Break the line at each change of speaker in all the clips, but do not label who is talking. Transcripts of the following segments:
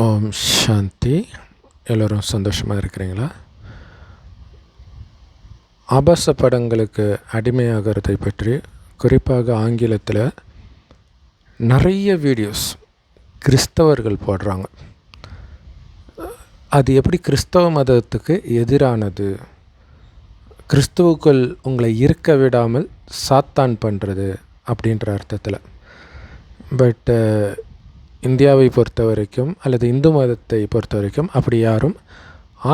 ஓம் சாந்தி. எல்லோரும் சந்தோஷமாக இருக்கிறீங்களா? ஆபாச படங்களுக்கு அடிமையாகிறதை பற்றி குறிப்பாக ஆங்கிலத்தில் நிறைய வீடியோஸ் கிறிஸ்தவர்கள் போடுறாங்க. அது எப்படி கிறிஸ்தவ மதத்துக்கு எதிரானது? கிறிஸ்துவுக்குள் உங்களை இருக்க விடாமல் சாத்தான் பண்ணுறது அப்படின்ற அர்த்தத்தில். பட்டு இந்தியாவை பொறுத்த வரைக்கும் அல்லது இந்து மதத்தை பொறுத்த வரைக்கும் அப்படி யாரும்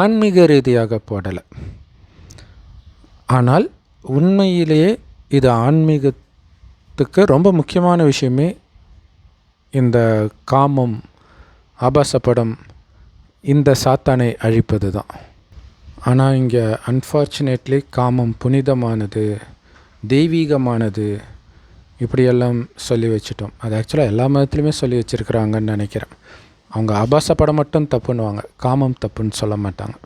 ஆன்மீக ரீதியாக போடலை. ஆனால் உண்மையிலேயே இது ஆன்மீகத்துக்கு ரொம்ப முக்கியமான விஷயமே. இந்த காமம் ஆபாசப்படம் இந்த சாத்தானை அழிப்பது தான். ஆனால் இங்கே அன்ஃபார்ச்சுனேட்லி காமம் புனிதமானது தெய்வீகமானது இப்படியெல்லாம் சொல்லி வச்சுட்டோம். அது ஆக்சுவலாக எல்லா மதத்துலேயுமே சொல்லி வச்சுருக்குறாங்கன்னு நினைக்கிறேன். அவங்க ஆபாச படம் மட்டும் தப்புன்னுவாங்க. காமம் தப்புன்னு சொல்ல மாட்டாங்க.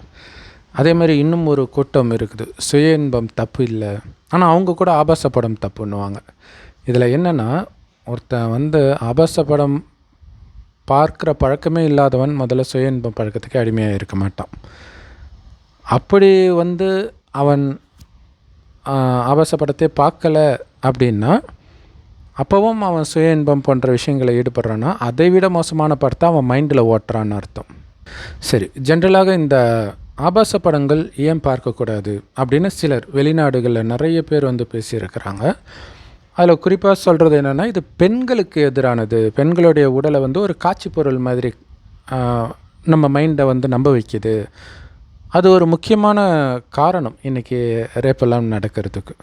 அதே மாதிரி இன்னும் ஒரு கூட்டம் இருக்குது. சுய இன்பம் தப்பு இல்லை. ஆனால் அவங்க கூட ஆபாச படம் தப்புன்னுவாங்க. இதில் என்னென்னா ஒருத்தன் வந்து ஆபாச படம் பார்க்குற பழக்கமே இல்லாதவன் முதல்ல சுய இன்பம் பழக்கத்துக்கு அடிமையாக இருக்க மாட்டான். அப்படி வந்து அவன் ஆபாச படத்தை பார்க்கலை அப்படின்னா அப்போவும் அவன் சுய இன்பம் போன்ற விஷயங்களை ஈடுபடுறான்னா அதை விட மோசமான படத்தை அவன் மைண்டில் ஓட்டுறான்னு அர்த்தம். சரி ஜென்ரலாக இந்த ஆபாச படங்கள் ஏன் பார்க்கக்கூடாது அப்படின்னு சிலர் வெளிநாடுகளில் நிறைய பேர் வந்து பேசியிருக்கிறாங்க. அதில் குறிப்பாக சொல்கிறது என்னென்னா இது பெண்களுக்கு எதிரானது. பெண்களுடைய உடலை வந்து ஒரு காட்சி பொருள் மாதிரி நம்ம மைண்டை வந்து நம்ப வைக்கிது. அது ஒரு முக்கியமான காரணம் இன்றைக்கி ரேப்பெல்லாம் நடக்கிறதுக்கு.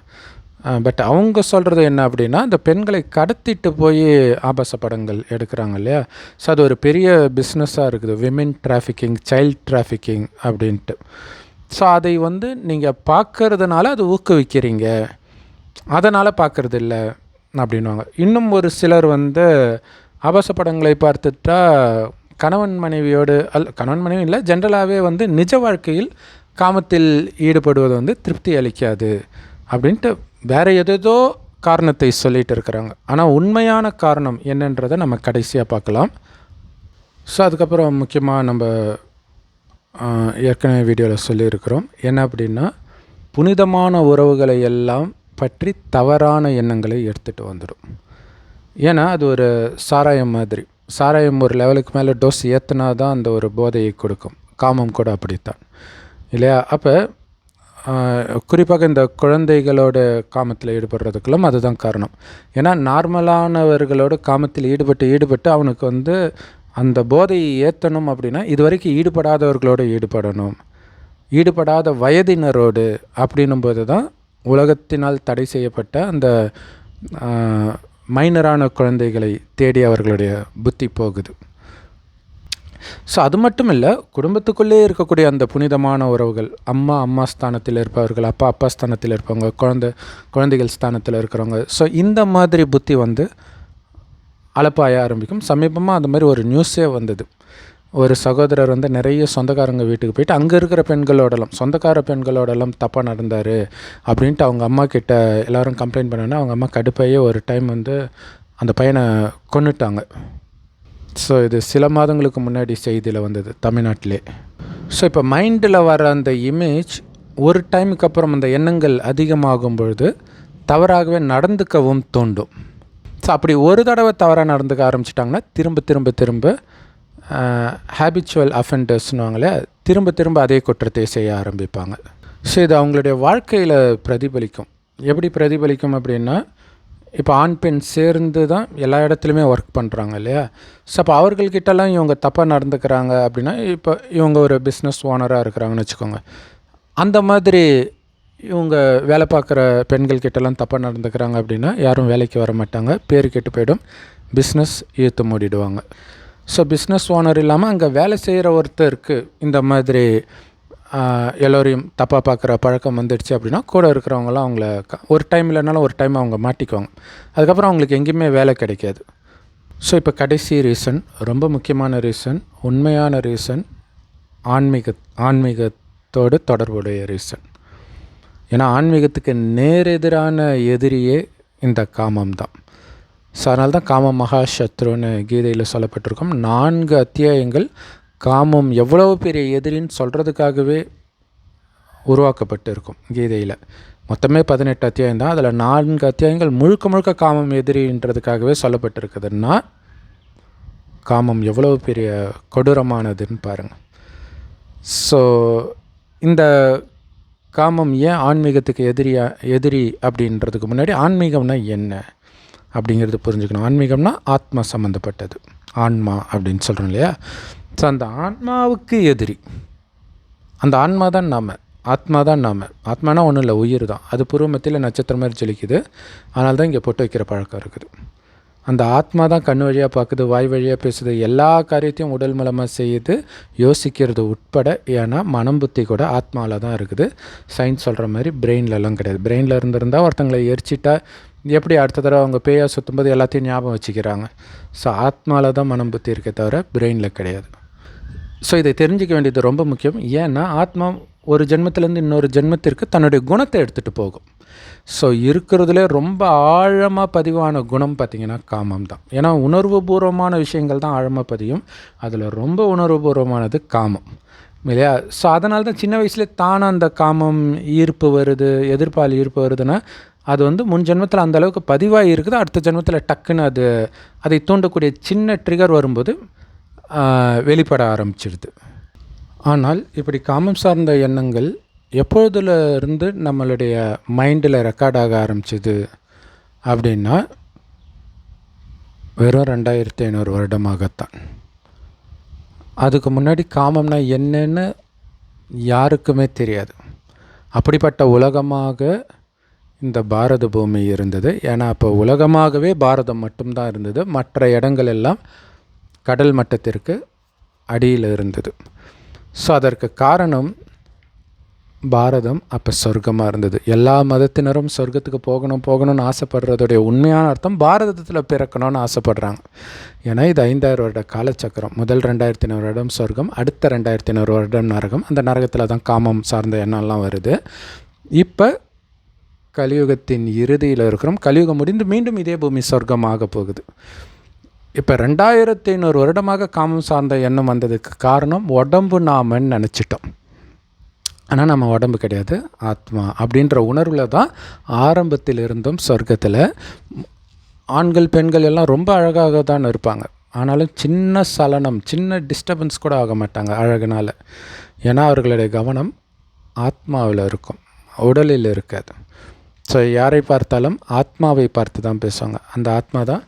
பட் அவங்க சொல்கிறது என்ன அப்படின்னா இந்த பெண்களை கடத்திட்டு போய் ஆபாச படங்கள் எடுக்கிறாங்க இல்லையா? ஸோ அது ஒரு பெரிய பிஸ்னஸாக இருக்குது. விமென் டிராஃபிக்கிங் சைல்ட் டிராஃபிக்கிங் அப்படின்ட்டு. ஸோ அதை வந்து நீங்கள் பார்க்கறதுனால அது ஊக்குவிக்கிறீங்க. அதனால் பார்க்குறது இல்லை அப்படின்வாங்க இன்னும் ஒரு சிலர் வந்து ஆபாச படங்களை பார்த்துட்டா கணவன் மனைவியோடு அல் கணவன் மனைவி இல்லை ஜென்ரலாகவே வந்து நிஜ வாழ்க்கையில் காமத்தில் ஈடுபடுவது வந்து திருப்தி அளிக்காது. அப்படின்ட்டு வேறு எதேதோ காரணத்தை சொல்லிகிட்டு இருக்கிறாங்க. ஆனால் உண்மையான காரணம் என்னன்றதை நம்ம கடைசியாக பார்க்கலாம். ஸோ அதுக்கப்புறம் முக்கியமாக நம்ம ஏற்கனவே வீடியோவில் சொல்லியிருக்கிறோம். என்ன அப்படின்னா புனிதமான உறவுகளை எல்லாம் பற்றி தவறான எண்ணங்களை எடுத்துகிட்டு வந்துடும் ஏன்னா அது ஒரு சாராயம் மாதிரி. சாராயம் ஒரு லெவலுக்கு மேலே டோஸ் ஏற்றுனா தான் அந்த ஒரு போதையை கொடுக்கும். காமம் கூட அப்படித்தான். இல்லையா? அப்போ குறிப்பாக இந்த குழந்தைகளோட காமத்தில் ஈடுபடுறதுக்கெல்லாம் அதுதான் காரணம். ஏன்னா நார்மலானவர்களோட காமத்தில் ஈடுபட்டு ஈடுபட்டு அவனுக்கு வந்து அந்த போதையை ஏற்றணும் அப்படின்னா இது வரைக்கும் ஈடுபடாதவர்களோடு ஈடுபடணும். ஈடுபடாத வயதினரோடு அப்படின்னும் போது தான் உலகத்தினால் தடை செய்யப்பட்ட அந்த மைனரான குழந்தைகளை தேடி அவர்களுடைய புத்தி போகுது. ஸோ அது மட்டும் இல்லை குடும்பத்துக்குள்ளே இருக்கக்கூடிய அந்த புனிதமான உறவுகள் அம்மா அம்மா ஸ்தானத்தில் இருப்பவர்கள் அப்பா அப்பா ஸ்தானத்தில் இருப்பவங்க குழந்தை குழந்தைகள் ஸ்தானத்தில் இருக்கிறவங்க. ஸோ இந்த மாதிரி புத்தி வந்து அலப்பாய ஆரம்பிக்கும். சமீபமாக அந்த மாதிரி ஒரு நியூஸே வந்தது. ஒரு சகோதரர் வந்து நிறைய சொந்தக்காரங்க வீட்டுக்கு போயிட்டு அங்கே இருக்கிற பெண்களோடலாம் சொந்தக்கார பெண்களோடலாம் தப்பாக நடந்தார் அப்படின்ட்டு அவங்க அம்மா கிட்ட எல்லோரும் கம்ப்ளைண்ட் பண்ணோன்னா அவங்க அம்மா கடுப்பையே ஒரு டைம் வந்து அந்த பையனை கொண்டுட்டாங்க ஸோ இது சில மாதங்களுக்கு முன்னாடி செய்தியில் வந்தது தமிழ்நாட்டிலே. ஸோ இப்போ மைண்டில் வர அந்த இமேஜ் ஒரு டைமுக்கு அப்புறம் அந்த எண்ணங்கள் அதிகமாகும் பொழுது தவறாகவே நடந்துக்கவும் தூண்டும் ஸோ அப்படி ஒரு தடவை தவறாக நடந்துக்க ஆரம்பிச்சிட்டாங்கன்னா திரும்ப திரும்ப திரும்ப ஹேபிச்சுவல் அஃபெண்டர்ஸ்னுவாங்களே திரும்ப திரும்ப அதே குற்றத்தை செய்ய ஆரம்பிப்பாங்க. ஸோ இது அவங்களுடைய வாழ்க்கையில் பிரதிபலிக்கும். எப்படி பிரதிபலிக்கும் அப்படின்னா இப்போ ஆண் பெண் சேர்ந்து தான் எல்லா இடத்துலையுமே ஒர்க் பண்ணுறாங்க இல்லையா? ஸோ அப்போ அவர்கள்கிட்டலாம் இவங்க தப்பாக நடந்துக்கிறாங்க அப்படின்னா இப்போ இவங்க ஒரு பிஸ்னஸ் ஓனராக இருக்கிறாங்கன்னு வச்சுக்கோங்க. அந்த மாதிரி இவங்க வேலை பார்க்குற பெண்கள் கிட்டலாம் தப்பாக நடந்துக்கிறாங்க அப்படின்னா யாரும் வேலைக்கு வர மாட்டாங்க. பேர் கெட்டு போயிடும். பிஸ்னஸ் இழுத்து மூடிடுவாங்க. ஸோ பிஸ்னஸ் ஓனர் இல்லாமல் அங்கே வேலை செய்கிற ஒருத்தருக்கு இந்த மாதிரி எல்லோரையும் தப்பாக பார்க்குற பழக்கம் வந்துடுச்சு அப்படின்னா கூட இருக்கிறவங்களாம் அவங்கள ஒரு டைம் இல்லைனாலும் ஒரு டைம் அவங்க மாட்டிக்குவாங்க. அதுக்கப்புறம் அவங்களுக்கு எங்கேயுமே வேலை கிடைக்காது. ஸோ இப்போ கடைசி ரீசன் ரொம்ப முக்கியமான ரீசன் உண்மையான ரீசன் ஆன்மீக ஆன்மீகத்தோடு தொடர்புடைய ரீசன் ஏன்னா ஆன்மீகத்துக்கு நேரெதிரான எதிரியே இந்த காமம் தான். ஸோ அதனால தான் காம சத்ருன்னு கீதையில் சொல்லப்பட்டிருக்கும். நான்கு அத்தியாயங்கள் காமம் எவ்வளவு பெரிய எதிரின்னு சொல்கிறதுக்காகவே உருவாக்கப்பட்டு இருக்கும் கீதையில். மொத்தமே பதினெட்டு அத்தியாயம் தான். அதில் நான்கு அத்தியாயங்கள் முழுக்க முழுக்க காமம் எதிரின்றதுக்காகவே சொல்லப்பட்டிருக்குதுன்னா காமம் எவ்வளவு பெரிய கொடூரமானதுன்னு பாருங்கள் ஸோ இந்த காமம் ஏன் ஆன்மீகத்துக்கு எதிரியா எதிரி அப்படின்றதுக்கு முன்னாடி ஆன்மீகம்னா என்ன அப்படிங்கிறது புரிஞ்சுக்கணும். ஆன்மீகம்னா ஆத்மா சம்மந்தப்பட்டது ஆன்மா அப்படின்னு சொல்கிறோம் இல்லையா? ஸோ அந்த ஆன்மாவுக்கு எதிரி. அந்த ஆன்மா தான் நாம் ஆத்மா தான் நாம். ஆத்மானா ஒன்றும் இல்லை உயிர் தான். அது பூர்வமத்தில் நட்சத்திரம் மாதிரி ஜொலிக்குது. அதனால தான் இங்கே பொட்டு வைக்கிற பழக்கம் இருக்குது. அந்த ஆத்மா தான் கண் வழியாக பார்க்குது வாய் வழியாக பேசுது. எல்லா காரியத்தையும் உடல் மூலமாக செய்யுது யோசிக்கிறது உட்பட ஏன்னா மனம் புத்தி கூட ஆத்மாவில் தான் இருக்குது. சயின்ஸ் சொல்கிற மாதிரி பிரெயின்லலாம் கிடையாது. பிரெயினில் இருந்திருந்தால் ஒருத்தங்களை எரிச்சிட்டா எப்படி அடுத்த தடவை அவங்க பேயாக சுற்றும்போது எல்லாத்தையும் ஞாபகம் வச்சுக்கிறாங்க. ஸோ ஆத்மாவில் தான் மனம் புத்தி இருக்கே தவிர பிரெயினில் கிடையாது. ஸோ இதை தெரிஞ்சிக்க வேண்டியது ரொம்ப முக்கியம். ஏன்னா ஆத்மா ஒரு ஜென்மத்திலேருந்து இன்னொரு ஜென்மத்திற்கு தன்னுடைய குணத்தை எடுத்துகிட்டு போகும். ஸோ இருக்கிறதுலே ரொம்ப ஆழமாக பதிவான குணம் பார்த்திங்கன்னா காமம் தான். ஏன்னா உணர்வுபூர்வமான விஷயங்கள் தான் ஆழமாக பதியும். அதில் ரொம்ப உணர்வுபூர்வமானது காமம். இல்லையா? ஸோ அதனால தான் சின்ன வயசுலேயே தானே அந்த காமம் ஈர்ப்பு வருது எதிர்ப்பால் ஈர்ப்பு வருதுன்னா அது வந்து முன் ஜென்மத்தில் அந்தளவுக்கு பதிவாகி இருக்குது. அடுத்த ஜென்மத்தில் டக்குன்னு அது அதை தூண்டக்கூடிய சின்ன ட்ரிகர் வரும்போது வெளிப்பட ஆரம்பிச்சிடுது. ஆனால் இப்படி காமம் சார்ந்த எண்ணங்கள் எப்பொழுதுல இருந்து நம்மளுடைய மைண்டில் ரெக்கார்ட் ஆக ஆரம்பிச்சிது அப்படின்னா வெறும் ரெண்டாயிரத்தி ஐநூறு வருடமாகத்தான். அதுக்கு முன்னாடி காமம்னா என்னன்னு யாருக்குமே தெரியாது. அப்படிப்பட்ட உலகமாக இந்த பாரத பூமி இருந்தது. ஏன்னா அப்போ உலகமாகவே பாரதம் மட்டும்தான் இருந்தது. மற்ற இடங்கள் எல்லாம் கடல் மட்டத்திற்கு அடியில் இருந்தது. ஸோ அதற்கு காரணம் பாரதம் அப்போ சொர்க்கமாக இருந்தது. எல்லா மதத்தினரும் சொர்க்கத்துக்கு போகணும் போகணும்னு ஆசைப்படுறதுடைய உண்மையான அர்த்தம் பாரதத்தில் பிறக்கணும்னு ஆசைப்படுறாங்க. ஏன்னா இது ஐந்தாயிரம் வருட காலச்சக்கரம். முதல் ரெண்டாயிரத்தி ஐநூறு வருடம் சொர்க்கம் அடுத்த ரெண்டாயிரத்தி ஐநூறு வருடம் நரகம். அந்த நரகத்தில் தான் காமம் சார்ந்த எண்ணம்லாம் வருது. இப்போ கலியுகத்தின் இறுதியில் இருக்கிறோம். கலியுகம் முடிந்து மீண்டும் இதே பூமி சொர்க்கமாக போகுது. இப்போ ரெண்டாயிரத்தி ஐநூறு வருடமாக காமம் சார்ந்த எண்ணம் வந்ததுக்கு காரணம் உடம்பு நாமன்னு நினச்சிட்டோம். ஆனால் நம்ம உடம்பு கிடையாது ஆத்மா அப்படின்ற உணர்வில் தான் ஆரம்பத்தில் இருந்தும் சொர்க்கத்தில் ஆண்கள் பெண்கள் எல்லாம் ரொம்ப அழகாக தான் இருப்பாங்க. ஆனாலும் சின்ன சலனம் சின்ன டிஸ்டர்பன்ஸ் கூட ஆக மாட்டாங்க அழகுனால். ஏன்னா அவர்களுடைய கவனம் ஆத்மாவில் இருக்கும் உடலில் இருக்காது. ஸோ யாரை பார்த்தாலும் ஆத்மாவை பார்த்து தான் பேசுவாங்க. அந்த ஆத்மா தான்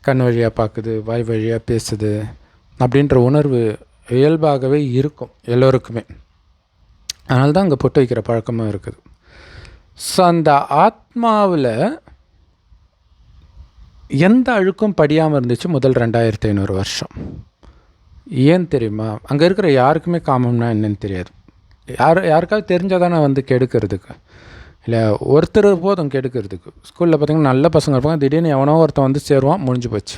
கண் வழியாக பார்க்குது வாய் வழியாக பேசுது அப்படின்ற உணர்வு இயல்பாகவே இருக்கும் எல்லோருக்குமே. அதனால தான் அங்கே பொட்டு வைக்கிற பழக்கமும் இருக்குது. ஸோ அந்த ஆத்மாவில் எந்த அழுக்கும் படியாமல் இருந்துச்சு? முதல் ரெண்டாயிரத்தி ஐநூறு வருஷம். ஏன் தெரியுமா? அங்கே இருக்கிற யாருக்குமே காமம்னா என்னன்னு தெரியாது. யார் யாருக்காவது தெரிஞ்சால் தானே வந்து கெடுக்கிறதுக்கு. இல்லை ஒருத்தர் போதும் கெடுக்கிறதுக்கு. ஸ்கூலில் பார்த்திங்கன்னா நல்ல பசங்க இருப்பாங்க. திடீர்னு எவனோ ஒருத்தன் வந்து சேருவான் முடிஞ்சு போச்சு.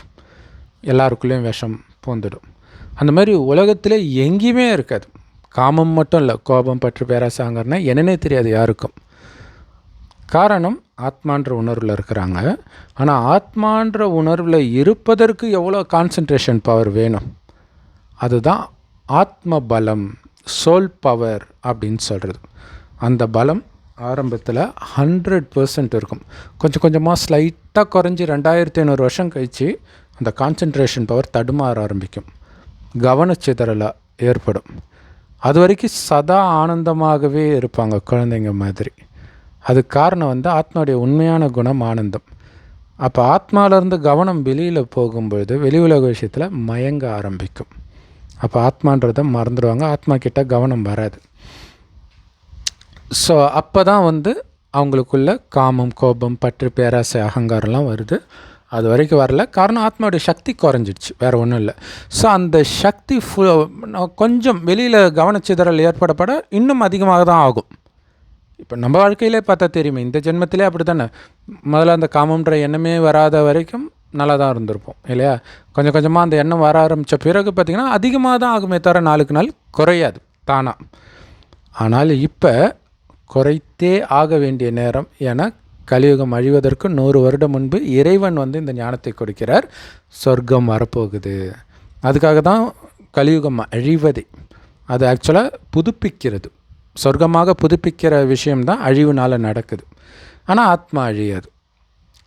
எல்லாருக்குள்ளேயும் விஷம் பூந்துடும். அந்த மாதிரி உலகத்தில் எங்கேயுமே இருக்காது. காமம் மட்டும் இல்லை கோபம் பற்று பேராசாங்கன்னா என்னன்னே தெரியாது யாருக்கும். காரணம் ஆத்மான்ற உணர்வில் இருக்கிறாங்க. ஆனால் ஆத்மான்ற உணர்வில் இருப்பதற்கு எவ்வளோ கான்சன்ட்ரேஷன் பவர் வேணும்? அதுதான் ஆத்ம பலம் சோல் பவர் அப்படின்னு சொல்கிறது அந்த பலம் ஆரம்பத்தில் ஹண்ட்ரட் பர்சன்ட் இருக்கும். கொஞ்சம் கொஞ்சமாக ஸ்லைட்டாக குறைஞ்சி ரெண்டாயிரத்தி ஐநூறு வருஷம் கழித்து அந்த கான்சன்ட்ரேஷன் பவர் தடுமாற ஆரம்பிக்கும். கவனச்சிதறலாக ஏற்படும். அது வரைக்கும் சதா ஆனந்தமாகவே இருப்பாங்க குழந்தைங்க மாதிரி. அது காரணம் வந்து ஆத்மாவுடைய உண்மையான குணம் ஆனந்தம். அப்போ ஆத்மாவிலேருந்து கவனம் வெளியில் போகும்பொழுது வெளி உலக விஷயத்தில் மயங்க ஆரம்பிக்கும். அப்போ ஆத்மான்றதை மறந்துடுவாங்க. ஆத்மா கிட்ட கவனம் வராது. ஸோ அப்போ தான் வந்து அவங்களுக்குள்ள காமம் கோபம் பற்று பேராசை அகங்காரம்லாம் வருது. அது வரைக்கும் வரல. காரணம் ஆத்மாவுடைய சக்தி குறைஞ்சிடுச்சு. வேறு ஒன்றும் இல்லை. ஸோ அந்த சக்தி ஃபு கொஞ்சம் வெளியில் கவனச்சிதறல் ஏற்படப்பட இன்னும் அதிகமாக தான் ஆகும். இப்போ நம்ம வாழ்க்கையிலே பார்த்தா தெரியுமே இந்த ஜென்மத்திலே அப்படி தானே முதல்ல அந்த காமன்ற எண்ணமே வராத வரைக்கும் நல்லா தான் இருந்திருப்போம் இல்லையா? கொஞ்சம் கொஞ்சமாக அந்த எண்ணம் வர ஆரம்பித்த பிறகு பார்த்திங்கன்னா அதிகமாக தான் ஆகுமே தவிர நாளுக்கு நாள் குறையாது தானாக ஆனால் இப்போ குறைத்தே ஆக வேண்டிய நேரம் என கலியுகம் அழிவதற்கு நூறு வருடம் முன்பு இறைவன் வந்து இந்த ஞானத்தை கொடுக்கிறார். சொர்க்கம் வரப்போகுது. அதுக்காக தான் கலியுகம் அழிவதே அது ஆக்சுவலாக புதுப்பிக்கிறது. சொர்க்கமாக புதுப்பிக்கிற விஷயம்தான் அழிவுனால் நடக்குது. ஆனால் ஆத்மா அழியாது.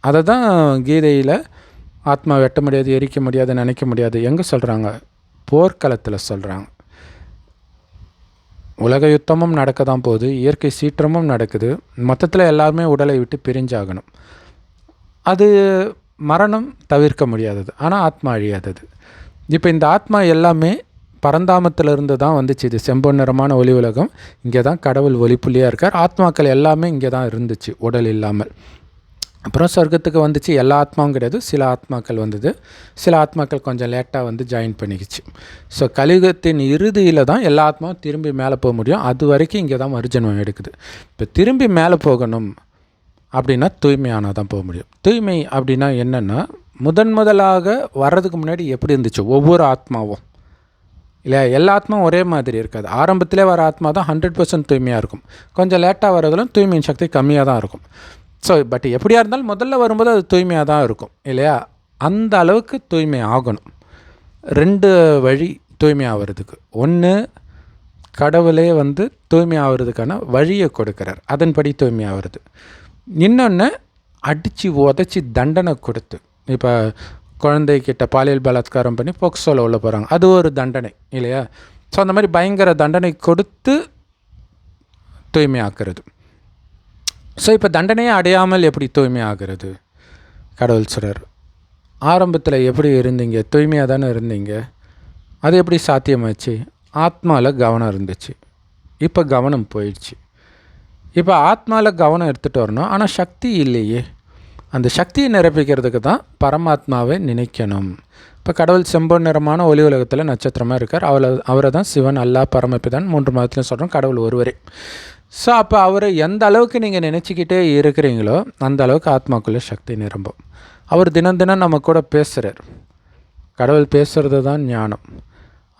அதை தான் கீதையில் ஆத்மா வெட்ட முடியாது எரிக்க முடியாது நினைக்க முடியாது எங்கே சொல்கிறாங்க போர்க்களத்தில் சொல்கிறாங்க உலக யுத்தமும் நடக்க தான் போகுது இயற்கை சீற்றமும் நடக்குது. மொத்தத்தில் எல்லாருமே உடலை விட்டு பிரிஞ்சாகணும். அது மரணம் தவிர்க்க முடியாதது ஆனால் ஆத்மா அழியாதது. இப்போ இந்த ஆத்மா எல்லாமே பரந்தாமத்திலிருந்து தான் வந்துச்சு. இது செம்பொன் நிறமான ஒளி உலகம். இங்கே தான் கடவுள் ஒளிப்புள்ளியாக இருக்கார். ஆத்மாக்கள் எல்லாமே இங்கே தான் இருந்துச்சு உடல் இல்லாமல். அப்புறம் சொர்க்கத்துக்கு வந்துச்சு. எல்லா ஆத்மாவும் கிடையாது. சில ஆத்மாக்கள் வந்தது. சில ஆத்மாக்கள் கொஞ்சம் லேட்டாக வந்து ஜாயின் பண்ணிக்கிச்சு. ஸோ கலியுகத்தின் இறுதியில் தான் எல்லா ஆத்மாவும் திரும்பி மேலே போக முடியும். அது வரைக்கும் இங்கே தான் மறுஜன்மம் எடுக்குது. இப்போ திரும்பி மேலே போகணும் அப்படின்னா தூய்மையானால் தான் போக முடியும். தூய்மை அப்படின்னா என்னென்னா முதன் முதலாக வர்றதுக்கு முன்னாடி எப்படி இருந்துச்சு? ஒவ்வொரு ஆத்மாவும். இல்லையா? எல்லா ஆத்மாவும் ஒரே மாதிரி இருக்காது. ஆரம்பத்திலே வர ஆத்மா தான் ஹண்ட்ரட் பர்சன்ட் தூய்மையாக இருக்கும். கொஞ்சம் லேட்டாக வரதுலும் தூய்மையின் சக்தி கம்மியாக தான் இருக்கும். ஸோ பட் எப்படியா இருந்தாலும் முதல்ல வரும்போது அது தூய்மையாக தான் இருக்கும் இல்லையா? அந்த அளவுக்கு தூய்மை ஆகணும். ரெண்டு வழி தூய்மை ஆகிறதுக்கு ஒன்று கடவுளே வந்து தூய்மை ஆகிறதுக்கான வழியை கொடுக்குறார். அதன்படி தூய்மை ஆகிறது இன்னொன்று அடித்து உதச்சி தண்டனை கொடுத்து. இப்போ குழந்தைக்கிட்ட பாலியல் பலாத்காரம் பண்ணி போக்சோவில் உள்ள போகிறாங்க அது ஒரு தண்டனை இல்லையா? ஸோ அந்த மாதிரி பயங்கர தண்டனை கொடுத்து தூய்மையாக்குறது. ஸோ இப்போ தண்டனையே அடையாமல் எப்படி தூய்மை ஆகிறது கடவுள் சொல்கிறார் ஆரம்பத்தில் எப்படி இருந்தீங்க? தூய்மையாக தானே இருந்தீங்க. அது எப்படி சாத்தியமாச்சு? ஆத்மாவில் கவனம் இருந்துச்சு. இப்போ கவனம் போயிடுச்சு. இப்போ ஆத்மாவில் கவனம் எடுத்துகிட்டு வரணும். ஆனால் சக்தி இல்லையே. அந்த சக்தியை நிரப்பிக்கிறதுக்கு தான் பரமாத்மாவை நினைக்கணும். இப்போ கடவுள் செம்பொன் நிறமான ஒலி உலகத்தில் நட்சத்திரமாக இருக்கார். அவளை அவரை தான் சிவன் அல்லா பரமப்பிதான் மூன்று மாதத்துலையும் சொல்கிறோம் கடவுள் ஒருவரே. ஸோ அப்போ அவரை எந்த அளவுக்கு நீங்கள் நினச்சிக்கிட்டே இருக்கிறீங்களோ அந்த அளவுக்கு ஆத்மாக்குள்ளே சக்தி நிரம்பும். அவர் தினம் தினம் நம்ம கூட பேசுகிறார் கடவுள் பேசுகிறது தான் ஞானம்.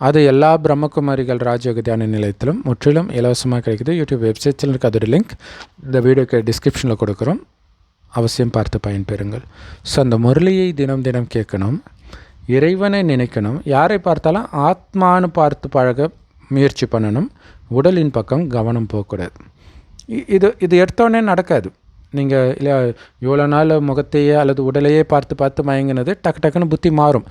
அது எல்லா பிரம்மகுமாரிகள் ராஜயோக தியான நிலையத்திலும் முற்றிலும் இலவசமாக கிடைக்குது. யூடியூப் வெப்சைட்ஸில் இருக்க அதோட லிங்க் இந்த வீடியோக்கு டிஸ்கிரிப்ஷனில் கொடுக்குறோம். அவசியம் பார்த்து பயன்பெறுங்கள். ஸோ அந்த முரளியை தினம் தினம் கேட்கணும். இறைவனை நினைக்கணும். யாரை பார்த்தாலும் ஆத்மானு பார்த்து பழக முயற்சி பண்ணணும். உடலின் பக்கம் கவனம் போகக்கூடாது. இ- இது இது எடுத்தோடனே நடக்காது. நீங்கள் இல்லை இவ்வளோ நாள் முகத்தையே அல்லது உடலையே பார்த்து பார்த்து மயங்கினது டக்கு டக்குன்னு புத்தி மாறும்.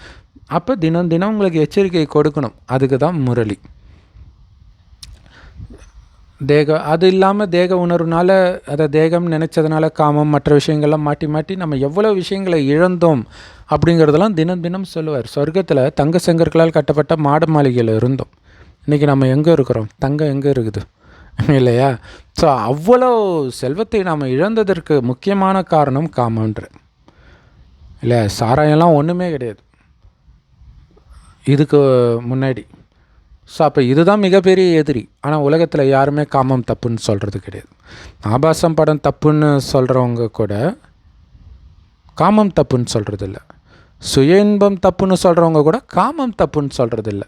அப்போ தினம் தினம் உங்களுக்கு எச்சரிக்கை கொடுக்கணும். அதுக்கு தான் முரளி. தேக அது இல்லாமல் தேக உணர்வுனால அதை தேகம் நினச்சதுனால காமம் மற்ற விஷயங்கள்லாம் மாட்டி மாட்டி நம்ம எவ்வளோ விஷயங்களை இழந்தோம் அப்படிங்கிறதெல்லாம் தினம் தினம் சொல்லுவார். சொர்க்கத்தில் தங்க செங்கற்களால் கட்டப்பட்ட மாட மாளிகையில் இருந்தோம். இன்றைக்கி நம்ம எங்கே இருக்கிறோம்? தங்கம் எங்கே இருக்குது? இல்லையா? ஸோ அவ்வளோ செல்வத்தை நாம் இழந்ததற்கு முக்கியமான காரணம் காமன்ற. இல்லை சாராயம்லாம் ஒன்றுமே கிடையாது. இதுக்கு முன்னாடி. ஸோ அப்போ இதுதான் மிகப்பெரிய எதிரி. ஆனால் உலகத்தில் யாருமே காமம் தப்புன்னு சொல்கிறது கிடையாது. ஆபாசம் படம் தப்புன்னு சொல்கிறவங்க கூட காமம் தப்புன்னு சொல்கிறது இல்லை சுய இன்பம் தப்புன்னு சொல்கிறவங்க கூட காமம் தப்புன்னு சொல்கிறது இல்லை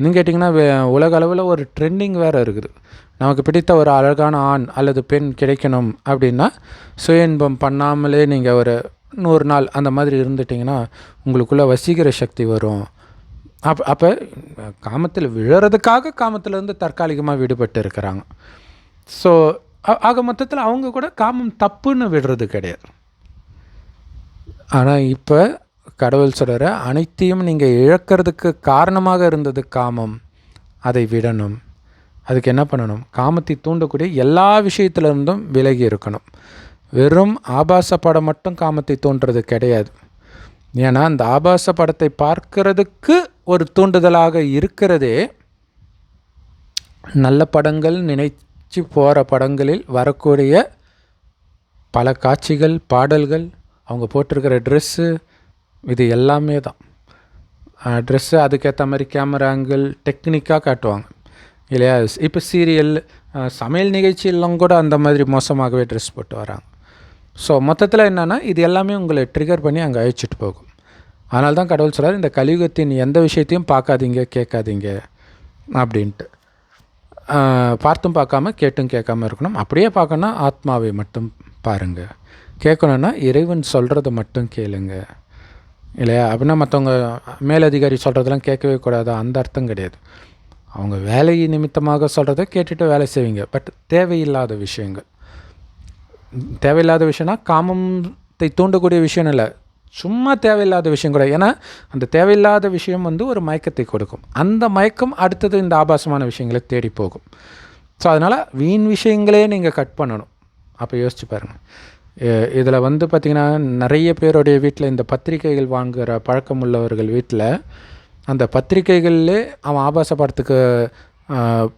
இன்னும் கேட்டிங்கன்னா வே- உலக அளவில் ஒரு ட்ரெண்டிங் வேறு இருக்குது. நமக்கு பிடித்த ஒரு அழகான ஆண் அல்லது பெண் கிடைக்கணும் அப்படின்னா சுய இன்பம் பண்ணாமலே நீங்கள் ஒரு நூறு நாள் அந்த மாதிரி இருந்துட்டிங்கன்னா உங்களுக்குள்ளே வசீகர சக்தி வரும். அப் அப்போ காமத்தில் விழறதுக்காக காமத்திலேருந்து தற்காலிகமாக விடுபட்டு இருக்கிறாங்க. ஸோ ஆக மொத்தத்தில் அவங்க கூட காமம் தப்புன்னு விடுறது கிடையாது. ஆனால் இப்போ கடவுள் சொல்கிற அனைத்தையும் நீங்கள் இழக்கிறதுக்கு காரணமாக இருந்தது காமம். அதை விடணும். அதுக்கு என்ன பண்ணணும்? காமத்தை தூண்டக்கூடிய எல்லா விஷயத்திலிருந்தும் விலகி இருக்கணும். வெறும் ஆபாச படம் மட்டும் காமத்தை தூண்டுறது கிடையாது. ஏன்னா அந்த ஆபாச படத்தை பார்க்கிறதுக்கு ஒரு தூண்டுதலாக இருக்கிறதே நல்ல படங்கள் நினைச்சு போகிற படங்களில் வரக்கூடிய பல காட்சிகள் பாடல்கள் அவங்க போட்டிருக்கிற ட்ரெஸ்ஸு இது எல்லாமே தான். ட்ரெஸ்ஸு அதுக்கேற்ற மாதிரி கேமரா ஆங்கிள் டெக்னிக்காக காட்டுவாங்க. இல்லையா? இப்போ சீரியல் சமையல் நிகழ்ச்சியெல்லாம் கூட அந்த மாதிரி மோசமாகவே ட்ரெஸ் போட்டு வராங்க. ஸோ மொத்தத்தில் என்னென்னா இது எல்லாமே உங்களை ட்ரிகர் பண்ணி அங்கே அழைச்சிட்டு போகும். அதனால தான் கடவுள் சொல்கிறார் இந்த கலியுகத்தின் எந்த விஷயத்தையும் பார்க்காதீங்க கேட்காதீங்க அப்படின்ட்டு. பார்த்தும் பார்க்காம கேட்டும் கேட்காம இருக்கணும். அப்படியே பார்க்கணும்னா ஆத்மாவை மட்டும் பாருங்கள் கேட்கணுன்னா இறைவன் சொல்கிறத மட்டும் கேளுங்கள் இல்லையா? அப்படின்னா மற்றவங்க மேலதிகாரி சொல்கிறதெல்லாம் கேட்கவே கூடாது. அந்த அர்த்தம் கிடையாது. அவங்க வேலை நிமித்தமாக சொல்கிறத கேட்டுட்டு வேலை செய்வீங்க. பட் தேவையில்லாத விஷயங்கள். தேவையில்லாத விஷயம்னா காமத்தை தூண்டக்கூடிய விஷயம் இல்லை. சும்மா தேவையில்லாத விஷயம் கூட. ஏன்னா அந்த தேவையில்லாத விஷயம் வந்து ஒரு மயக்கத்தை கொடுக்கும். அந்த மயக்கம் அடுத்தது இந்த ஆபாசமான விஷயங்களை தேடி போகும். ஸோ அதனால் வீண் விஷயங்களே நீங்கள் கட் பண்ணணும். அப்போ யோசிச்சு பாருங்கள் இதில் வந்து பார்த்திங்கன்னா நிறைய பேருடைய வீட்டில் இந்த பத்திரிகைகள் வாங்குகிற பழக்கம் உள்ளவர்கள் வீட்டில் அந்த பத்திரிகைகள்லே அவன் ஆபாச படத்துக்கு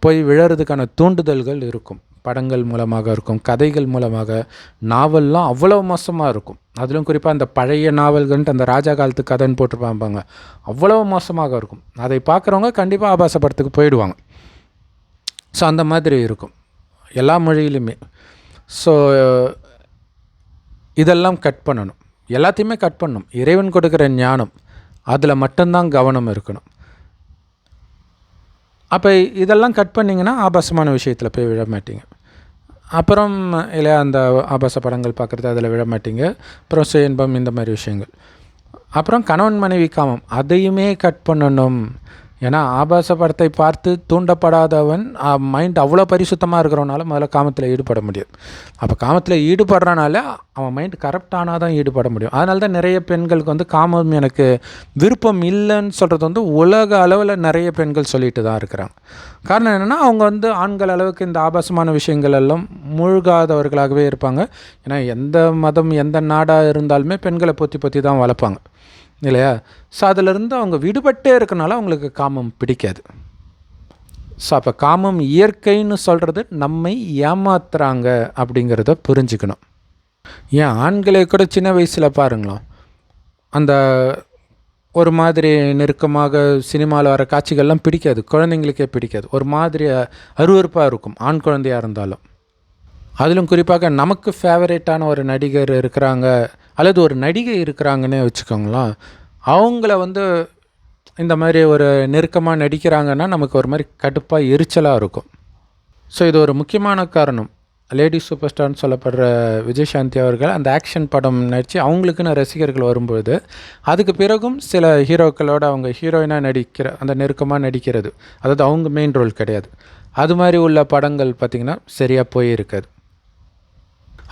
போய் விழறதுக்கான தூண்டுதல்கள் இருக்கும். படங்கள் மூலமாக இருக்கும் கதைகள் மூலமாக. நாவல்லாம் அவ்வளோ மோசமாக இருக்கும். அதிலும் குறிப்பாக அந்த பழைய நாவல்கள்ன்ட்டு அந்த ராஜா காலத்து கதைன்னு போட்டிருப்பாங்க அவ்வளோ மோசமாக இருக்கும். அதை பார்க்குறவங்க கண்டிப்பாக ஆபாச படத்துக்கு போயிடுவாங்க. ஸோ அந்த மாதிரி இருக்கும். எல்லா மொழியிலுமே. ஸோ இதெல்லாம் கட் பண்ணணும். எல்லாத்தையுமே கட் பண்ணணும். இறைவன் கொடுக்குற ஞானம் அதில் மட்டும்தான் கவனம் இருக்கணும். அப்போ இதெல்லாம் கட் பண்ணிங்கன்னா ஆபாசமான விஷயத்தில் போய் விழ மாட்டீங்க. அப்புறம் இல்லையா அந்த ஆபாச படங்கள் பார்க்குறது அதில் விழ மாட்டீங்க. அப்புறம் சுயன்பம் இந்த மாதிரி விஷயங்கள். அப்புறம் கணவன் மனைவி காமம் அதையுமே கட் பண்ணணும். ஏன்னா ஆபாச படத்தை பார்த்து தூண்டப்படாதவன் மைண்ட் அவ்வளோ பரிசுத்தமாக இருக்கிறவனால முதல்ல காமத்தில் ஈடுபட முடியாது அப்போ காமத்தில் ஈடுபடுறனால அவன் மைண்ட் கரெக்டானால் தான் ஈடுபட முடியும். அதனால தான் நிறைய பெண்களுக்கு வந்து காமம் எனக்கு விருப்பம் இல்லைன்னு சொல்கிறது வந்து உலக அளவில் நிறைய பெண்கள் சொல்லிட்டு தான் இருக்கிறாங்க. காரணம் என்னென்னா அவங்க வந்து ஆண்கள் அளவுக்கு இந்த ஆபாசமான விஷயங்கள் எல்லாம் மூழ்காதவர்களாகவே இருப்பாங்க. ஏன்னா எந்த மதம் எந்த நாடாக இருந்தாலுமே பெண்களை பொத்தி பொத்தி தான் வளர்ப்பாங்க. இல்லையா? ஸோ அதிலிருந்து அவங்க விடுபட்டே இருக்கனால அவங்களுக்கு காமம் பிடிக்காது. ஸோ அப்போ காமம் இயற்கைன்னு சொல்கிறது நம்மை ஏமாத்துறாங்க அப்படிங்கிறத புரிஞ்சுக்கணும். ஏன்? ஆண்களே கூட சின்ன வயசில் பாருங்களேன் அந்த ஒரு மாதிரி நெருக்கமாக சினிமாவில் வர காட்சிகள்லாம் பிடிக்காது. குழந்தைங்களுக்கே பிடிக்காது. ஒரு மாதிரி அருவருப்பாக இருக்கும் ஆண் குழந்தையாக இருந்தாலும். அதிலும் குறிப்பாக நமக்கு ஃபேவரேட்டான ஒரு நடிகர் இருக்கிறாங்க அல்லது ஒரு நடிகை இருக்கிறாங்கன்னே வச்சுக்கோங்களேன். அவங்கள வந்து இந்த மாதிரி ஒரு நெருக்கமாக நடிக்கிறாங்கன்னா நமக்கு ஒரு மாதிரி கடுப்பாக எரிச்சலாக இருக்கும். ஸோ இது ஒரு முக்கியமான காரணம். லேடி சூப்பர் ஸ்டார்னு சொல்லப்படுற விஜயசாந்தி அவர்கள் அந்த ஆக்ஷன் படம் நடித்து அவங்களுக்குன்னு ரசிகர்கள் வரும்பொழுது அதுக்கு பிறகும் சில ஹீரோக்களோட அவங்க ஹீரோயினாக நடிக்கிற அந்த நெருக்கமாக நடிக்கிறது. அதாவது அவங்க மெயின் ரோல் கிடையாது. அது மாதிரி உள்ள படங்கள் பார்த்திங்கன்னா சரியாக போயிருக்காது.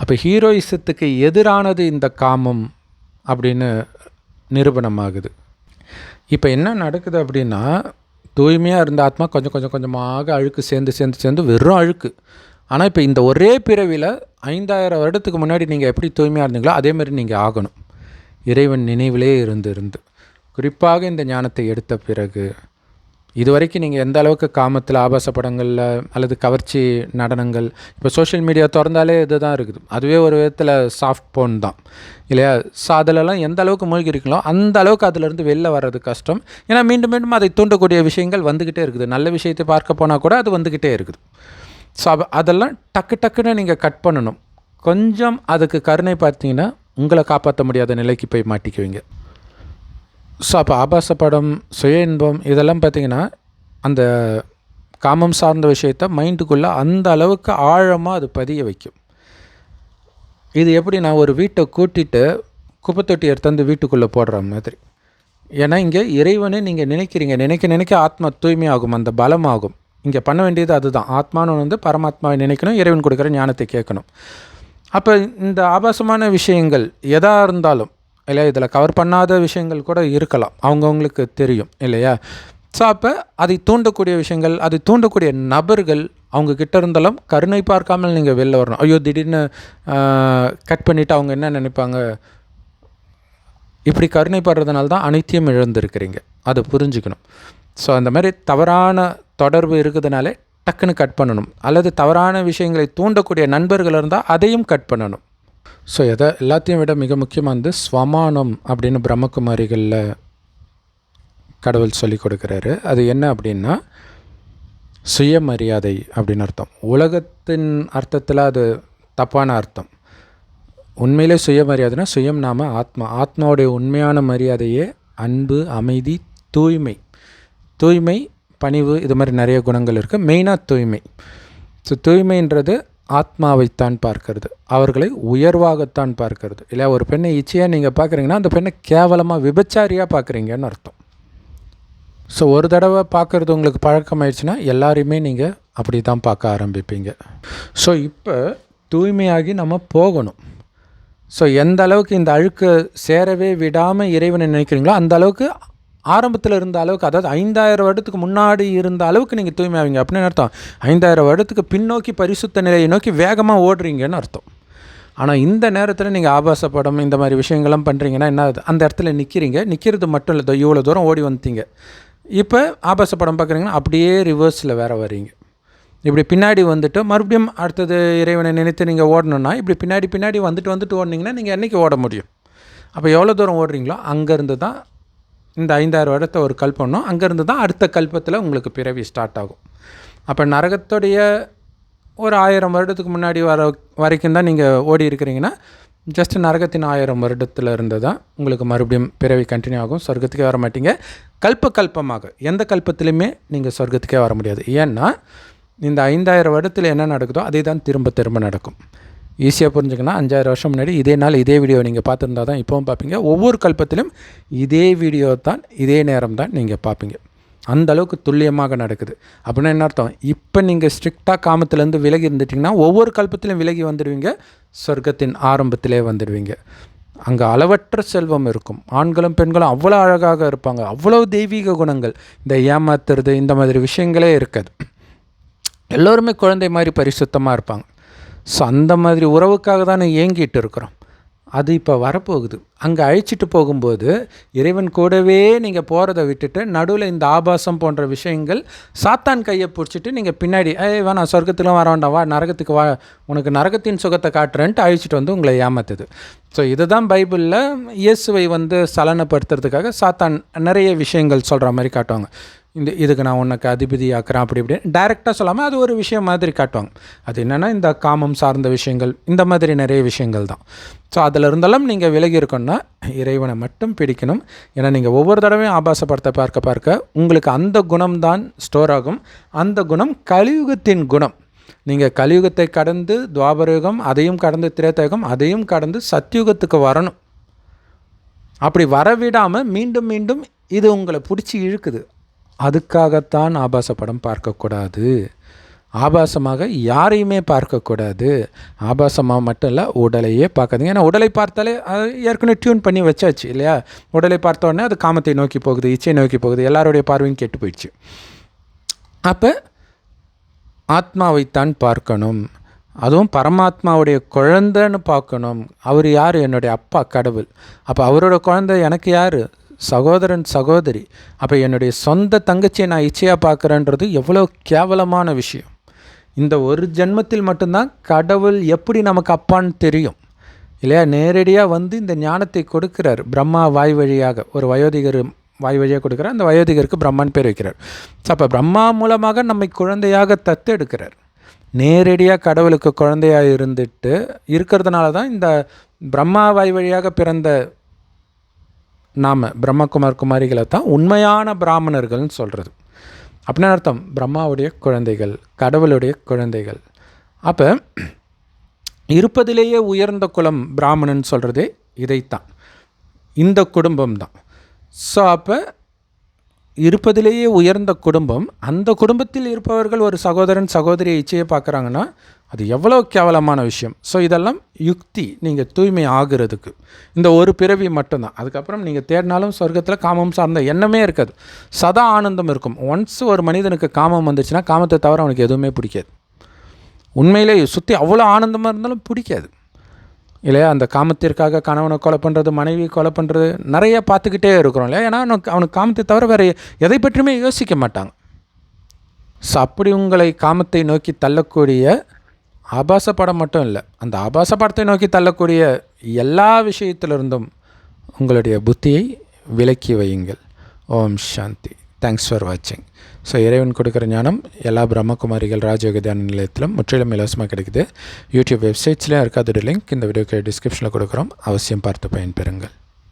அப்போ ஹீரோயிசத்துக்கு எதிரானது இந்த காமம் அப்படின்னு நிரூபணமாகுது. இப்போ என்ன நடக்குது அப்படின்னா தூய்மையாக இருந்த ஆத்மா கொஞ்சம் கொஞ்சம் கொஞ்சமாக அழுக்கு சேர்ந்து சேர்ந்து சேர்ந்து வெறும் அழுக்கு. ஆனால் இப்போ இந்த ஒரே பிறவியில் ஐந்தாயிரம் வருடத்துக்கு முன்னாடி நீங்கள் எப்படி தூய்மையாக இருந்தீங்களோ அதே மாதிரி நீங்கள் ஆகணும். இறைவன் நினைவிலே இருந்து இருந்து குறிப்பாக இந்த ஞானத்தை எடுத்த பிறகு இது வரைக்கும் நீங்கள் எந்த அளவுக்கு காமத்தில் ஆபாச படங்களில் அல்லது கவர்ச்சி நடனங்கள் இப்போ சோஷியல் மீடியா திறந்தாலே இது தான் இருக்குது. அதுவே ஒரு விதத்தில் சாஃப்ட் போன் தான். இல்லையா? ஸோ அதிலலாம் எந்த அளவுக்கு மூழ்கி இருக்கீங்களோ அந்த அளவுக்கு அதிலிருந்து வெளில வர்றது கஷ்டம். ஏன்னா மீண்டும் மீண்டும் அதை தூண்டக்கூடிய விஷயங்கள் வந்துக்கிட்டே இருக்குது. நல்ல விஷயத்தை பார்க்க போனால் கூட அது வந்துக்கிட்டே இருக்குது. ஸோ அதெல்லாம் டக்கு டக்குன்னு நீங்கள் கட் பண்ணணும். கொஞ்சம் அதுக்கு கருணை பார்த்தீங்கன்னா உங்களை காப்பாற்ற முடியாத நிலைக்கு போய் மாட்டிக்குவீங்க. ஸோ அப்போ ஆபாச படம் சுய இன்பம் இதெல்லாம் பார்த்தீங்கன்னா அந்த காமம் சார்ந்த விஷயத்த மைண்டுக்குள்ளே அந்த அளவுக்கு ஆழமாக அது பதிய வைக்கும். இது எப்படி நான் ஒரு வீட்டை கூட்டிட்டு குப்பைத்தொட்டி எடுத்தாந்து வீட்டுக்குள்ளே போடுற மாதிரி. ஏன்னா இங்கே இறைவனே நீங்கள் நினைக்கிறீங்க. நினைக்க நினைக்க ஆத்மா தூய்மையாகும் அந்த பலமாகும். இங்கே பண்ண வேண்டியது அதுதான். ஆத்மானு வந்து பரமாத்மாவை நினைக்கணும் இறைவன் கொடுக்குற ஞானத்தை கேட்கணும். அப்போ இந்த ஆபாசமான விஷயங்கள் எதாக இருந்தாலும் இல்லையா? இதில் கவர் பண்ணாத விஷயங்கள் கூட இருக்கலாம். அவங்கவுங்களுக்கு தெரியும் இல்லையா? ஸோ அப்போ அதை தூண்டக்கூடிய விஷயங்கள் அதை தூண்டக்கூடிய நபர்கள் அவங்க கிட்ட இருந்தாலும் கருணை பார்க்காமல் நீங்கள் வெளில வரணும். ஐயோ திடீர்னு கட் பண்ணிவிட்டு அவங்க என்ன நினைப்பாங்க? இப்படி கருணை படுறதுனால தான் அனைத்தையும் இழந்திருக்கிறீங்க. அதை புரிஞ்சுக்கணும். ஸோ அந்த மாதிரி தவறான தொடர்பு இருக்குதுனாலே டக்குன்னு கட் பண்ணணும். அல்லது தவறான விஷயங்களை தூண்டக்கூடிய நண்பர்கள் இருந்தால் அதையும் கட் பண்ணணும். ஸோ எதை எல்லாத்தையும் விட மிக முக்கியமாக வந்து ஸ்வமானம் அப்படின்னு பிரம்மகுமாரிகளில் கடவுள் சொல்லி கொடுக்குறாரு. அது என்ன அப்படின்னா சுயமரியாதை அப்படின்னு அர்த்தம். உலகத்தின் அர்த்தத்தில் அது தப்பான அர்த்தம். உண்மையிலே சுயமரியாதைனா சுயம் நாம ஆத்மா. ஆத்மாவுடைய உண்மையான மரியாதையே அன்பு அமைதி தூய்மை. தூய்மை பணிவு இது மாதிரி நிறைய குணங்கள் இருக்குது மெயினாக தூய்மை. ஸோ தூய்மைன்றது ஆத்மாவைத்தான் பார்க்கிறது. அவர்களை உயர்வாகத்தான் பார்க்கிறது. இல்லை ஒரு பெண்ணை இச்சையாக நீங்கள் பார்க்குறீங்கன்னா அந்த பெண்ணை கேவலமாக விபச்சாரியாக பார்க்குறீங்கன்னு அர்த்தம். ஸோ ஒரு தடவை பார்க்குறது உங்களுக்கு பழக்கமாயிடுச்சுன்னா எல்லாரையுமே நீங்கள் அப்படி தான் பார்க்க ஆரம்பிப்பீங்க. ஸோ இப்போ தூய்மையாகி நம்ம போகணும். ஸோ எந்த அளவுக்கு இந்த அழுக்கு சேரவே விடாமல் இறைவனை நினைக்கிறீங்களோ அந்த அளவுக்கு ஆரம்பத்தில் இருந்த அளவுக்கு அதாவது ஐந்தாயிரம் வருடத்துக்கு முன்னாடி இருந்த அளவுக்கு நீங்கள் தூய்மையாவீங்க. அப்படின்னு அர்த்தம். ஐந்தாயிரம் வருடத்துக்கு பின்னோக்கி பரிசுத்த நிலையை நோக்கி வேகமாக ஓடுறீங்கன்னு அர்த்தம். ஆனால் இந்த நேரத்தில் நீங்கள் ஆபாச படம் இந்த மாதிரி விஷயங்கள்லாம் பண்ணுறீங்கன்னா என்ன ஆகுது? அந்த இடத்துல நிற்கிறீங்க நிற்கிறது மட்டும் இல்லை இவ்வளோ தூரம் ஓடி வந்துட்டீங்க. இப்போ ஆபாச படம் பார்க்குறீங்கன்னா அப்படியே ரிவர்ஸில் வேறு வரீங்க இப்படி பின்னாடி வந்துட்டு மறுபடியும் அடுத்தது இறைவனை நினைத்து நீங்கள் ஓடணுன்னா இப்படி பின்னாடி பின்னாடி வந்துட்டு வந்துட்டு ஓடினீங்கன்னா நீங்கள் என்றைக்கு ஓட முடியும்? அப்போ எவ்வளோ தூரம் ஓடுறீங்களோ அங்கேருந்து தான் இந்த ஐந்தாயிரம் வருடத்தை ஒரு கல்பம்னோ அங்கேருந்து தான் அடுத்த கல்பத்தில் உங்களுக்கு பிறவி ஸ்டார்ட் ஆகும். அப்போ நரகத்துடைய ஒரு ஆயிரம் வருடத்துக்கு முன்னாடி வர வரைக்கும் தான் நீங்கள் ஓடி இருக்கிறீங்கன்னா ஜஸ்ட் நரகத்தின் ஆயிரம் வருடத்தில் இருந்து தான் உங்களுக்கு மறுபடியும் பிறவி கண்டினியூ ஆகும். சொர்க்கத்துக்கே வர மாட்டீங்க. கல்ப கல்பமாக எந்த கல்பத்திலையுமே நீங்கள் சொர்க்கத்துக்கே வர முடியாது. ஏன்னா இந்த ஐந்தாயிரம் வருடத்தில் என்ன நடக்குதோ அதே தான் திரும்ப திரும்ப நடக்கும். ஈஸியாக புரிஞ்சுக்கணும் அஞ்சாயிரம் வருஷம் முன்னாடி இதே நாள் இதே வீடியோ நீங்கள் பார்த்துருந்தா தான் இப்போவும் பார்ப்பீங்க. ஒவ்வொரு கல்பத்திலும் இதே வீடியோ தான் இதே நேரம் தான் நீங்கள் பார்ப்பீங்க. அந்த அளவுக்கு துல்லியமாக நடக்குது. அப்படின்னா என்ன அர்த்தம்? இப்போ நீங்கள் ஸ்ட்ரிக்டாக காமத்துலேருந்து விலகி இருந்துட்டிங்கன்னா ஒவ்வொரு கல்பத்திலும் விலகி வந்துடுவீங்க. சொர்க்கத்தின் ஆரம்பத்திலே வந்துடுவீங்க. அங்கே அளவற்ற செல்வம் இருக்கும். ஆண்களும் பெண்களும் அவ்வளோ அழகாக இருப்பாங்க. அவ்வளோ தெய்வீக குணங்கள். இந்த ஏமாத்துறது இந்த மாதிரி விஷயங்களே இருக்காது. எல்லோருமே குழந்தை மாதிரி பரிசுத்தமாக இருப்பாங்க. ஸோ அந்த மாதிரி உறவுக்காக தானே ஏங்கிட்டு இருக்கிறோம். அது இப்போ வரப்போகுது. அங்கே அழைச்சிட்டு போகும்போது இறைவன் கூடவே நீங்கள் போகிறத விட்டுட்டு நடுவில் இந்த ஆபாசம் போன்ற விஷயங்கள் சாத்தான் கையை பிடிச்சிட்டு நீங்கள் பின்னாடி ஏ வேணாம் சொர்க்கத்திலும் வர வேண்டாம். வா நரகத்துக்கு வா. உனக்கு நரகத்தின் சுகத்தை காட்டுறேன்ட்டு அழிச்சிட்டு வந்து உங்களை ஏமாத்துது. ஸோ இதுதான் பைபிளில் இயேசுவை வந்து சலனப்படுத்துறதுக்காக சாத்தான் நிறைய விஷயங்கள் சொல்கிற மாதிரி காட்டுவாங்க. இந்த இதுக்கு நான் உனக்கு அதிபதி ஆக்குறேன் அப்படி இப்படி டைரெக்டாக சொல்லாமல் அது ஒரு விஷயம் மாதிரி காட்டுவாங்க. அது என்னென்னா இந்த காமம் சார்ந்த விஷயங்கள் இந்த மாதிரி நிறைய விஷயங்கள் தான். ஸோ அதில் இருந்தாலும் நீங்கள் விலகி இருக்கணும்னா இறைவனை மட்டும் பிடிக்கணும். ஏன்னா நீங்கள் ஒவ்வொரு தடவையும் ஆபாசப்படுத்த பார்க்க பார்க்க உங்களுக்கு அந்த குணம் தான் ஸ்டோர் ஆகும். அந்த குணம் கலியுகத்தின் குணம். நீங்கள் கலியுகத்தை கடந்து துவாபரயுகம் அதையும் கடந்து திரேத்தயுகம் அதையும் கடந்து சத்யுகத்துக்கு வரணும். அப்படி வரவிடாமல் மீண்டும் மீண்டும் இது உங்களை பிடிச்சி இழுக்குது. அதுக்காகத்தான் ஆபாச படம் பார்க்கக்கூடாது. ஆபாசமாக யாரையுமே பார்க்கக்கூடாது. ஆபாசமாக மட்டும் இல்லை உடலையே பார்க்காதீங்க. ஏன்னா உடலை பார்த்தாலே அது ஏற்கனவே டியூன் பண்ணி வச்சாச்சு இல்லையா? உடலை பார்த்த உடனே அது காமத்தை நோக்கி போகுது இச்சை நோக்கி போகுது எல்லாருடைய பார்வையும் கெட்டு போயிடுச்சு. அப்போ ஆத்மாவைத்தான் பார்க்கணும். அதுவும் பரமாத்மாவுடைய குழந்தைன்னு பார்க்கணும். அவர் யார்? என்னுடைய அப்பா கடவுள். அப்போ அவரோட குழந்தை எனக்கு யார்? சகோதரன் சகோதரி அப்போ என்னுடைய சொந்த தங்கச்சியை நான் இச்சையாக பார்க்குறேன்றது எவ்வளோ கேவலமான விஷயம். இந்த ஒரு ஜென்மத்தில் மட்டும்தான் கடவுள் எப்படி நமக்கு அப்பான்னு தெரியும். இல்லையா? நேரடியாக வந்து இந்த ஞானத்தை கொடுக்கிறார். பிரம்மா வாய் வழியாக ஒரு வயோதிகர் வாய் வழியாக கொடுக்குறார். அந்த வயோதிகருக்கு பிரம்மான்னு பேர் வைக்கிறார். ஸோ அப்போ பிரம்மா மூலமாக நம்மை குழந்தையாக தத்தெடுக்கிறார். நேரடியாக கடவுளுக்கு குழந்தையாக இருந்துட்டு இருக்கிறதுனால தான் இந்த பிரம்மா வாய் வழியாக பிறந்த நாம் பிரம்மகுமார் குமாரிகளை தான் உண்மையான பிராமணர்கள்னு சொல்கிறது அப்படின்னு அர்த்தம். பிரம்மாவுடைய குழந்தைகள் கடவுளுடைய குழந்தைகள். அப்போ இருப்பதிலேயே உயர்ந்த குலம் பிராமணன் சொல்கிறதே இதைத்தான். இந்த குடும்பம் தான் ஸோ அப்போ இருப்பதிலேயே உயர்ந்த குடும்பம் அந்த குடும்பத்தில் இருப்பவர்கள் ஒரு சகோதரன் சகோதரியை இச்சையை பார்க்குறாங்கன்னா அது எவ்வளோ கேவலமான விஷயம். ஸோ இதெல்லாம் யுக்தி. நீங்கள் தூய்மை ஆகிறதுக்கு. இந்த ஒரு பிறவி மட்டும்தான். அதுக்கப்புறம் நீங்கள் தேடினாலும் சொர்க்கத்தில் காமம் சார்ந்த எண்ணமே இருக்காது. சதா ஆனந்தம் இருக்கும். ஒன்ஸ் ஒரு மனிதனுக்கு காமம் வந்துச்சுன்னா காமத்தை தவிர அவனுக்கு எதுவுமே பிடிக்காது. உண்மையிலே சுற்றி அவ்வளோ ஆனந்தமாக இருந்தாலும் பிடிக்காது. இல்லையா? அந்த காமத்திற்காக கணவனை கொலை பண்ணுறது மனைவி கொலை பண்ணுறது நிறைய பார்த்துக்கிட்டே இருக்கிறோம் இல்லையா? ஏன்னா அவனுக்கு அவனுக்கு காமத்தை தவிர வேறு எதை பற்றியுமே யோசிக்க மாட்டாங்க. ஸோ அப்படி உங்களை காமத்தை நோக்கி தள்ளக்கூடிய ஆபாச படம் மட்டும் இல்லை. அந்த ஆபாச படத்தை நோக்கி தள்ளக்கூடிய எல்லா விஷயத்திலிருந்தும் உங்களுடைய புத்தியை விலக்கி வையுங்கள். ஓம் சாந்தி. தேங்க்ஸ் ஃபார் வாட்சிங் ஸோ இறைவன் கொடுக்குற ஞானம் எல்லா பிரம்மகுமாரிகள் ராஜயோக தியான நிலையத்திலும் முற்றிலும் இலவசமாக கிடைக்குது. யூடியூப் வெப்சைட்ஸ்லேயும் இருக்காதோட லிங்க் இந்த வீடியோக்கு டிஸ்கிரிப்ஷனில் கொடுக்குறோம். அவசியம் பார்த்து பயன்பெறுங்கள்.